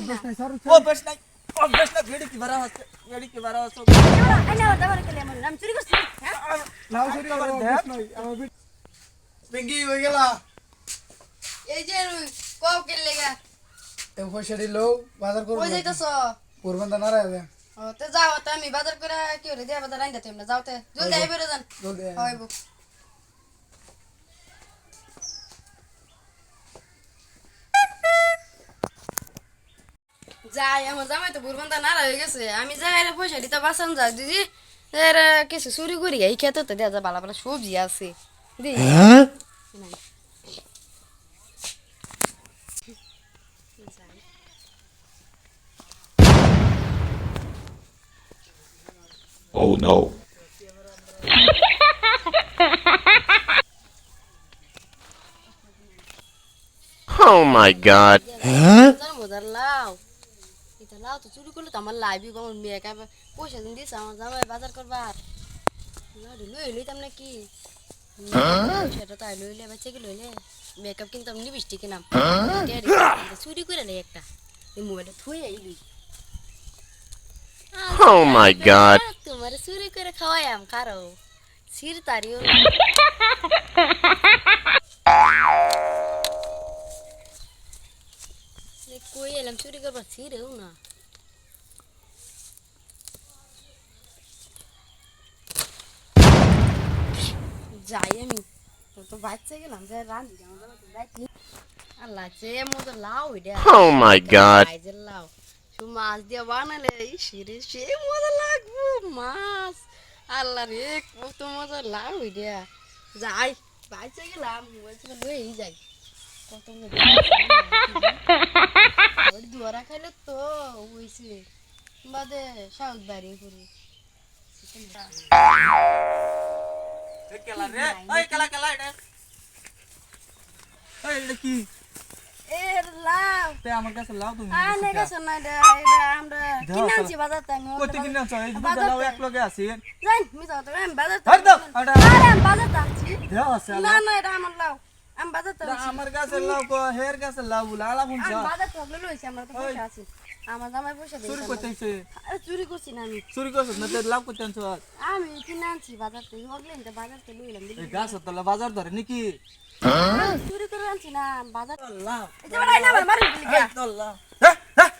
অভ্যাস নাই সর অভ্যাস নাই অভ্যাস নাই বেড়ি কি বারা হচ্ছে বেড়ি কি বারা হচ্ছে আমি চুরি করছি হ্যাঁ লাউ সরি করার অভ্যাস নাই আমার বেঙ্গি হয়ে গেলা এই যে কও কে লেগা এ পয়সা দিলো বাজার করব কই যাইতাছ করবেন না রে ও তে যাও তে আমি বাজার করে কি হরে দিয়া বাজার আইন্দা তুমি যাও তে জলদি আইবে রে জান জলদি আয়। যাই আমার জামাই তো বুরবান্দা নারা হয়ে গেছে। আমি যাই রে পয়সা দিতে বাসান যা দিদি। এর কিছু চুরি করি এই খেতে তো দেয়া যা বালা বালা সবজি আছে। দি Oh no. oh my god. মজার লাও এটা লাও তো চুরি করলে তো আমার লাইবি আমার মেয়ে কাবে পয়সা দিন দিছে আমার জামাই বাজার করবার লাউডি লই লইতাম নাকি সেটা তাই লইলে বাচ্চা কি লইলে মেকআপ কিনতাম লিপস্টিক কিনাম চুরি করে লাই একটা এই মোবাইলটা থুই আইলি Oh my god. তোমার চুরি করে খাওয়াই আম কারো সির তারিও কই চুরি করবার ছিঁড়েও না যাই আমি তো বাচ্চা গেলাম যে আল্লাহ মতো লাউ এটা Oh my god. লাউ সু মাছ দিয়ে বানালে এই সিরে সে মজা লাগবো মাছ আল্লাহ রে কত মজা লাউ এটা যাই বাচ্চা গেলাম বলছি লই যাই কত মজা ওই দুয়ারা খাইলে তো হইছে বাদে সাউথ বাড়ি করে এ আমার কাছে লাউ কো হের কাছে লাউ বাজার লইছি আমরা তো পয়সা আছে। আমার জামাই পয়সা চুরি করতেছে আরে চুরি করছি না আমি। চুরি করছ না তে লাভ করতে আনছো আমি কিনে আনছি বাজার থেকে হগলেন তো বাজার থেকে লইলাম এই গাছ তলা বাজার ধরে নাকি? চুরি করে আনছি না বাজার লাও এই যে না মারি দিলি গা। তো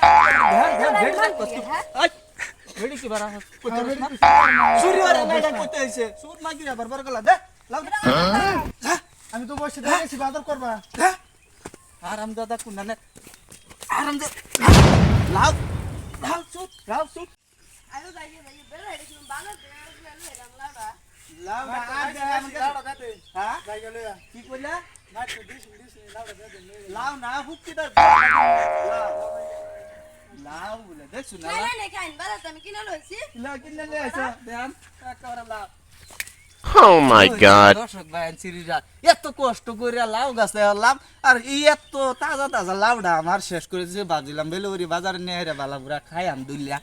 চুরি করছি লাউ সরি করার অভ্যাস নাই আমার বেটি লাউ সরি করছে না একেবারে কোথায় চালাও এটা, সামনে কোথায় দাঁড় চালাও? করানো। দে, কিনে আনছি দেন লাউ দেন বেটি লাগে ভালো মতন রাখবি বেটি বুঝছ বেটি কি বারা হচ্ছে কই তোরা না? চুরি ওরে না এটা করতে হইছে সুর মাগি রে বারবার গলা দে লাভ দে আমি তো বসে দেখেছি বাজার করবা দে আরাম দাদা কুন্ডা নে আরাম দে লাভ লাভ সুট লাভ সুট আয়ো যাই যাই বেড়াই দেখি বাজার থেকে লইলাম লাউডা লাভ না আর দে আমি লাউডা দে হ্যাঁ জায়গা লইয়া কি কইলা না তো দিস দিস লাউডা দে দে লাভ না হুক্কি দা লাভ বলে দেখ শুনা না না না খাইন বাজার থেকে আমি কিনে লইছি লাভ কিনে লে আইছা দেন একেবারে লাভ Oh my god. দর্শক ভাই সিরিজা এত কষ্ট করে লাউ গাছ লাভ আর এই এত তাজা তাজা লাউডা আমার শেষ করেছে বাজিলাম বেলুরি বাজারে নিয়ে রে বালা বুড়া খাই আম দুলিয়া